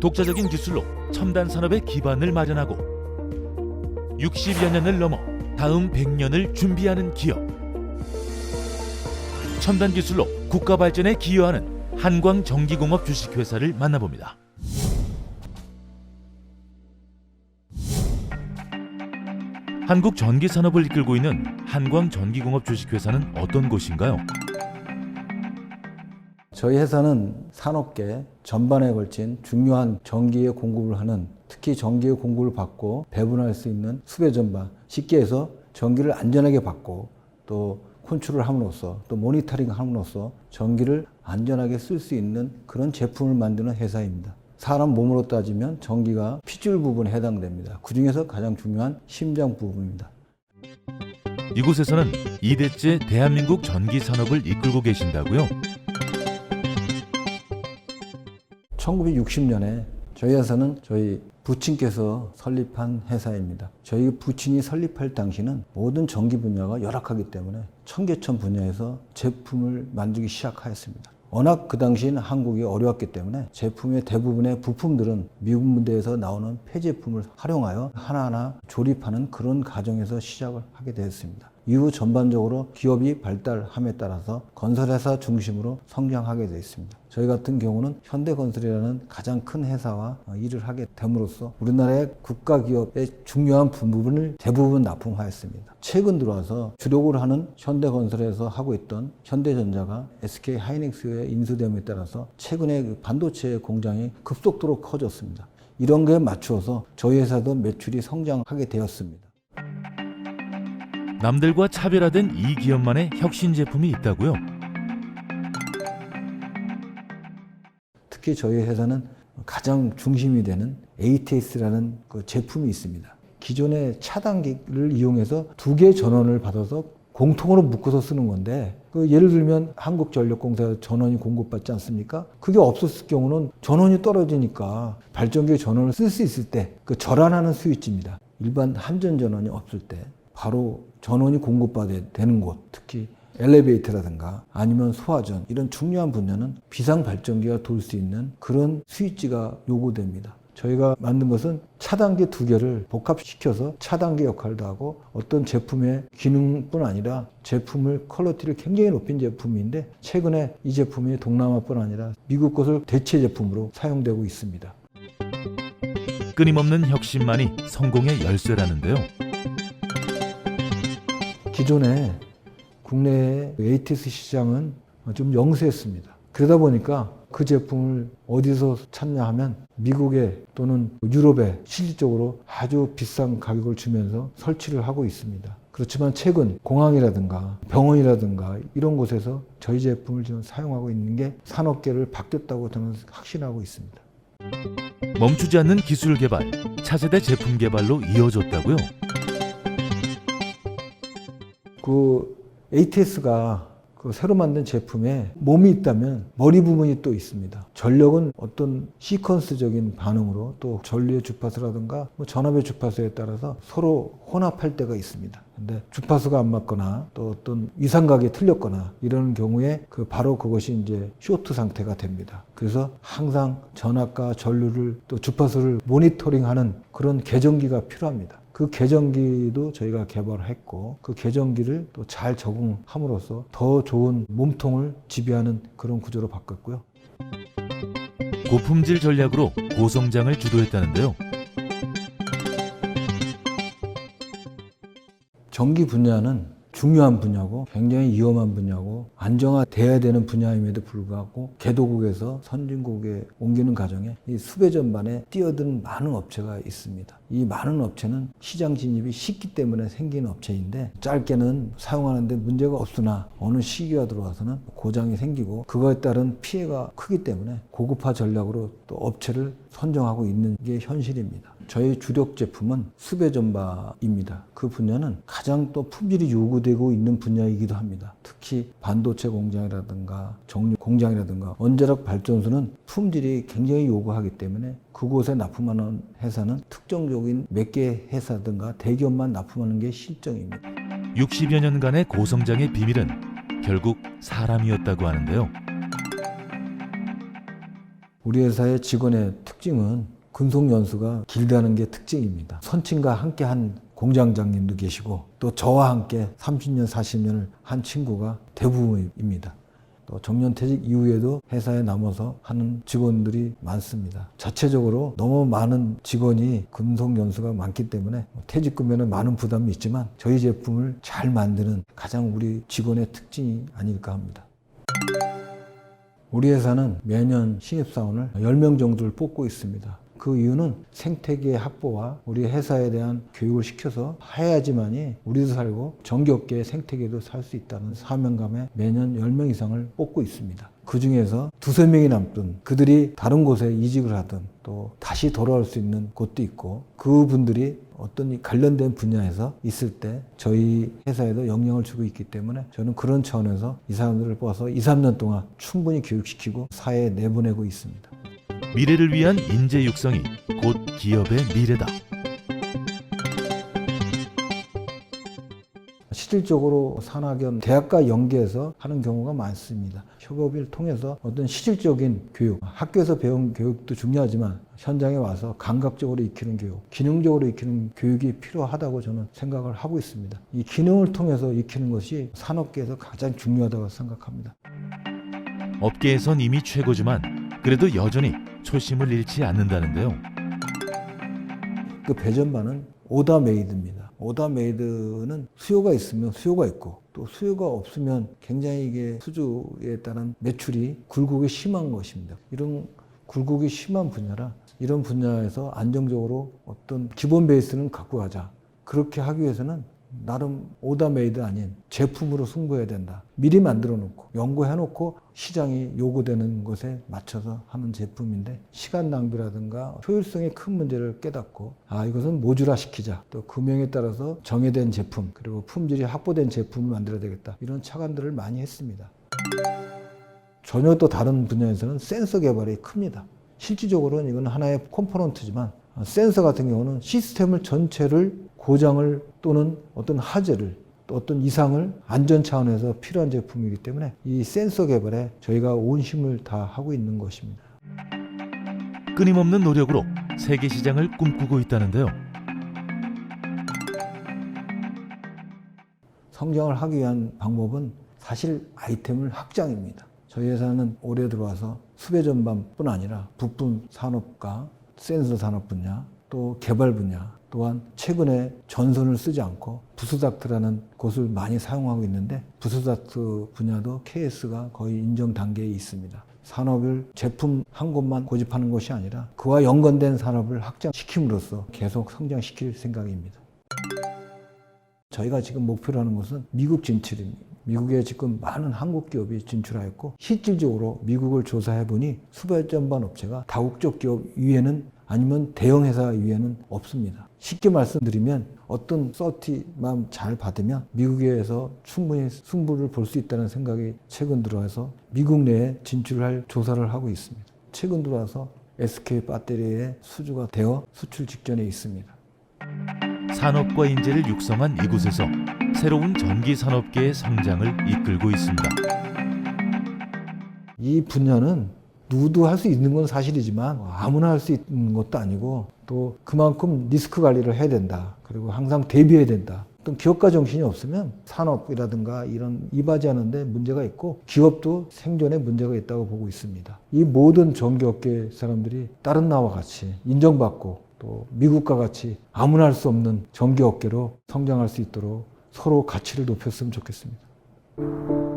독자적인 기술로 첨단 산업의 기반을 마련하고 60여 년을 넘어 다음 100년을 준비하는 기업. 첨단 기술로 국가 발전에 기여하는 한광전기공업 주식회사를 만나봅니다. 한국 전기 산업을 이끌고 있는 한광전기공업 주식회사는 어떤 곳인가요? 저희 회사는 산업계 전반에 걸친 중요한 전기의 공급을 하는 특히 전기의 공급을 받고 배분할 수 있는 수배 전반 쉽게 해서 전기를 안전하게 받고 또 컨트롤 함으로써 또 모니터링 함으로써 전기를 안전하게 쓸 수 있는 그런 제품을 만드는 회사입니다. 사람 몸으로 따지면 전기가 핏줄 부분에 해당됩니다. 그 중에서 가장 중요한 심장 부분입니다. 이곳에서는 2대째 대한민국 전기 산업을 이끌고 계신다고요? 1960년에 저희 회사는 저희 부친께서 설립한 회사입니다. 저희 부친이 설립할 당시는 모든 전기 분야가 열악하기 때문에 청계천 분야에서 제품을 만들기 시작하였습니다. 워낙 그 당시에는 한국이 어려웠기 때문에 제품의 대부분의 부품들은 미국 문대에서 나오는 폐제품을 활용하여 하나하나 조립하는 그런 과정에서 시작을 하게 되었습니다. 이후 전반적으로 기업이 발달함에 따라서 건설회사 중심으로 성장하게 되어 있습니다. 저희 같은 경우는 현대건설이라는 가장 큰 회사와 일을 하게 됨으로써 우리나라의 국가기업의 중요한 부분을 대부분 납품하였습니다. 최근 들어와서 주력을 하는 현대건설에서 하고 있던 현대전자가 SK 하이닉스에 인수됨에 따라서 최근에 그 반도체 공장이 급속도로 커졌습니다. 이런 거에 맞추어서 저희 회사도 매출이 성장하게 되었습니다. 남들과 차별화된 이 기업만의 혁신 제품이 있다고요? 특히 저희 회사는 가장 중심이 되는 ATS라는 그 제품이 있습니다. 기존의 차단기를 이용해서 두 개의 전원을 받아서 공통으로 묶어서 쓰는 건데 그 예를 들면 한국전력공사 전원이 공급받지 않습니까? 그게 없었을 경우는 전원이 떨어지니까 발전기의 전원을 쓸 수 있을 때 그 절안하는 스위치입니다. 일반 한전 전원이 없을 때 바로 전원이 공급받아야 되는 곳, 특히 엘리베이터라든가 아니면 소화전 이런 중요한 분야는 비상 발전기가 돌 수 있는 그런 스위치가 요구됩니다. 저희가 만든 것은 차단기 두 개를 복합시켜서 차단기 역할도 하고 어떤 제품의 기능뿐 아니라 제품을 퀄리티를 굉장히 높인 제품인데 최근에 이 제품이 동남아뿐 아니라 미국 것을 대체 제품으로 사용되고 있습니다. 끊임없는 혁신만이 성공의 열쇠라는데요. 기존에 국내의 ATS 시장은 좀 영세했습니다. 그러다 보니까 그 제품을 어디서 찾냐 하면 미국에 또는 유럽에 실질적으로 아주 비싼 가격을 주면서 설치를 하고 있습니다. 그렇지만 최근 공항이라든가 병원이라든가 이런 곳에서 저희 제품을 지금 사용하고 있는 게 산업계를 바뀌었다고 저는 확신하고 있습니다. 멈추지 않는 기술 개발, 차세대 제품 개발로 이어졌다고요? 그 ATS가 그 새로 만든 제품에 몸이 있다면 머리 부분이 또 있습니다. 전력은 어떤 시퀀스적인 반응으로 또 전류의 주파수라든가 뭐 전압의 주파수에 따라서 서로 혼합할 때가 있습니다. 근데 주파수가 안 맞거나 또 어떤 위상각이 틀렸거나 이런 경우에 그 바로 그것이 이제 쇼트 상태가 됩니다. 그래서 항상 전압과 전류를 또 주파수를 모니터링하는 그런 계정기가 필요합니다. 그 계정기도 저희가 개발했고 그 계정기를 또 잘 적응함으로써 더 좋은 몸통을 지배하는 그런 구조로 바꿨고요. 고품질 전략으로 고성장을 주도했다는데요. 전기 분야는 중요한 분야고 굉장히 위험한 분야고 안정화돼야 되는 분야임에도 불구하고 개도국에서 선진국에 옮기는 과정에 이 수배 전반에 뛰어든 많은 업체가 있습니다. 이 많은 업체는 시장 진입이 쉽기 때문에 생기는 업체인데 짧게는 사용하는데 문제가 없으나 어느 시기가 들어와서는 고장이 생기고 그거에 따른 피해가 크기 때문에 고급화 전략으로 또 업체를 선정하고 있는 게 현실입니다. 저희 주력 제품은 수배 전바입니다. 그 분야는 가장 또 품질이 요구되고 있는 분야이기도 합니다. 특히 반도체 공장이라든가 정유 공장이라든가 원자력 발전소는 품질이 굉장히 요구하기 때문에 그곳에 납품하는 회사는 특정적인 몇 개 회사든가 대기업만 납품하는 게 실정입니다. 60여 년간의 고성장의 비밀은 결국 사람이었다고 하는데요. 우리 회사의 직원의 특징은 근속 연수가 길다는 게 특징입니다. 선친과 함께 한 공장장님도 계시고 또 저와 함께 30년, 40년을 한 친구가 대부분입니다. 또 정년퇴직 이후에도 회사에 남아서 하는 직원들이 많습니다. 자체적으로 너무 많은 직원이 근속 연수가 많기 때문에 퇴직금에는 많은 부담이 있지만 저희 제품을 잘 만드는 가장 우리 직원의 특징이 아닐까 합니다. 우리 회사는 매년 신입사원을 10명 정도를 뽑고 있습니다. 그 이유는 생태계 확보와 우리 회사에 대한 교육을 시켜서 해야지만이 우리도 살고 정기업계의 생태계도 살 수 있다는 사명감에 매년 10명 이상을 뽑고 있습니다. 그 중에서 두세 명이 남든 그들이 다른 곳에 이직을 하든 또 다시 돌아올 수 있는 곳도 있고 그분들이 어떤 이 관련된 분야에서 있을 때 저희 회사에도 영향을 주고 있기 때문에 저는 그런 차원에서 이 사람들을 뽑아서 2, 3년 동안 충분히 교육시키고 사회에 내보내고 있습니다. 미래를 위한 인재 육성이 곧 기업의 미래다. 실질적으로 산학연 대학과 연계해서 하는 경우가 많습니다. 협업을 통해서 어떤 실질적인 교육, 학교에서 배운 교육도 중요하지만 현장에 와서 감각적으로 익히는 교육, 기능적으로 익히는 교육이 필요하다고 저는 생각을 하고 있습니다. 이 기능을 통해서 익히는 것이 산업계에서 가장 중요하다고 생각합니다. 업계에선 이미 최고지만 그래도 여전히 초심을 잃지 않는다는데요. 그 배전반은 오다 메이드입니다. 오다 메이드는 수요가 있으면 수요가 있고 또 수요가 없으면 굉장히 이게 수주에 따른 매출이 굴곡이 심한 것입니다. 이런 굴곡이 심한 분야라 이런 분야에서 안정적으로 어떤 기본 베이스는 갖고 가자. 그렇게 하기 위해서는 나름 오다 메이드 아닌 제품으로 승부해야 된다. 미리 만들어 놓고 연구해 놓고 시장이 요구되는 것에 맞춰서 하는 제품인데 시간 낭비라든가 효율성에 큰 문제를 깨닫고 아 이것은 모듈화 시키자. 또 금형에 따라서 정해된 제품 그리고 품질이 확보된 제품을 만들어야 되겠다. 이런 차관들을 많이 했습니다. 전혀 또 다른 분야에서는 센서 개발이 큽니다. 실질적으로는 이건 하나의 컴포넌트지만 어, 센서 같은 경우는 시스템을 전체를 고장을 또는 어떤 하재를 또 어떤 이상을 안전 차원에서 필요한 제품이기 때문에 이 센서 개발에 저희가 온 힘을 다 하고 있는 것입니다. 끊임없는 노력으로 세계 시장을 꿈꾸고 있다는데요. 성장을 하기 위한 방법은 사실 아이템을 확장입니다. 저희 회사는 올해 들어와서 수배 전반뿐 아니라 부품 산업과 센서 산업 분야 또 개발 분야 또한 최근에 전선을 쓰지 않고 부스닥트라는 곳을 많이 사용하고 있는데 부스닥트 분야도 KS가 거의 인정 단계에 있습니다. 산업을 제품 한 곳만 고집하는 것이 아니라 그와 연관된 산업을 확장시킴으로써 계속 성장시킬 생각입니다. 저희가 지금 목표로 하는 것은 미국 진출입니다. 미국에 지금 많은 한국 기업이 진출하였고 실질적으로 미국을 조사해 보니 수배 전반 업체가 다국적 기업 위에는 아니면 대형 회사 위에는 없습니다. 쉽게 말씀드리면 어떤 서티만 잘 받으면 미국에서 충분히 승부를 볼 수 있다는 생각이 최근 들어와서 미국 내에 진출할 조사를 하고 있습니다. 최근 들어와서 SK 배터리의 수주가 되어 수출 직전에 있습니다. 산업과 인재를 육성한 이곳에서 새로운 전기 산업계의 성장을 이끌고 있습니다. 이 분야는 누구도 할 수 있는 건 사실이지만 아무나 할 수 있는 것도 아니고 또 그만큼 리스크 관리를 해야 된다. 그리고 항상 대비해야 된다. 어떤 기업가 정신이 없으면 산업이라든가 이런 이바지하는데 문제가 있고 기업도 생존에 문제가 있다고 보고 있습니다. 이 모든 전기업계 사람들이 다른 나라와 같이 인정받고 또 미국과 같이 아무나 할 수 없는 전기업계로 성장할 수 있도록 서로 가치를 높였으면 좋겠습니다.